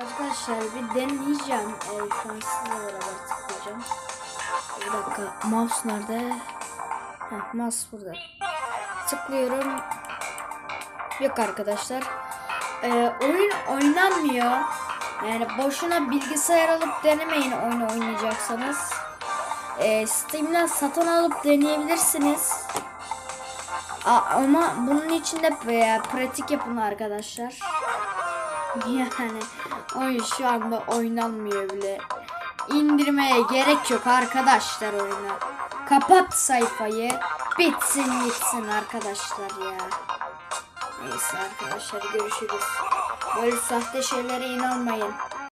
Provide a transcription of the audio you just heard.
Arkadaşlar bir deneyeceğim. Ee, şu an sizinle beraber tıklayacağım. Bir dakika. Mouse nerede? Heh, mouse burada. Tıklıyorum. Yok arkadaşlar. Ee, oyun oynanmıyor. Yani boşuna bilgisayar alıp denemeyin oyunu oynayacaksanız. Ee, Steam'den satın alıp deneyebilirsiniz. A- ama bunun için de pratik yapın arkadaşlar. Yani oyun şu anda oynanmıyor bile. İndirmeye gerek yok arkadaşlar oyunu. Kapat sayfayı. Bitsin gitsin arkadaşlar ya. Neyse arkadaşlar görüşürüz. Böyle sahte şeylere inanmayın.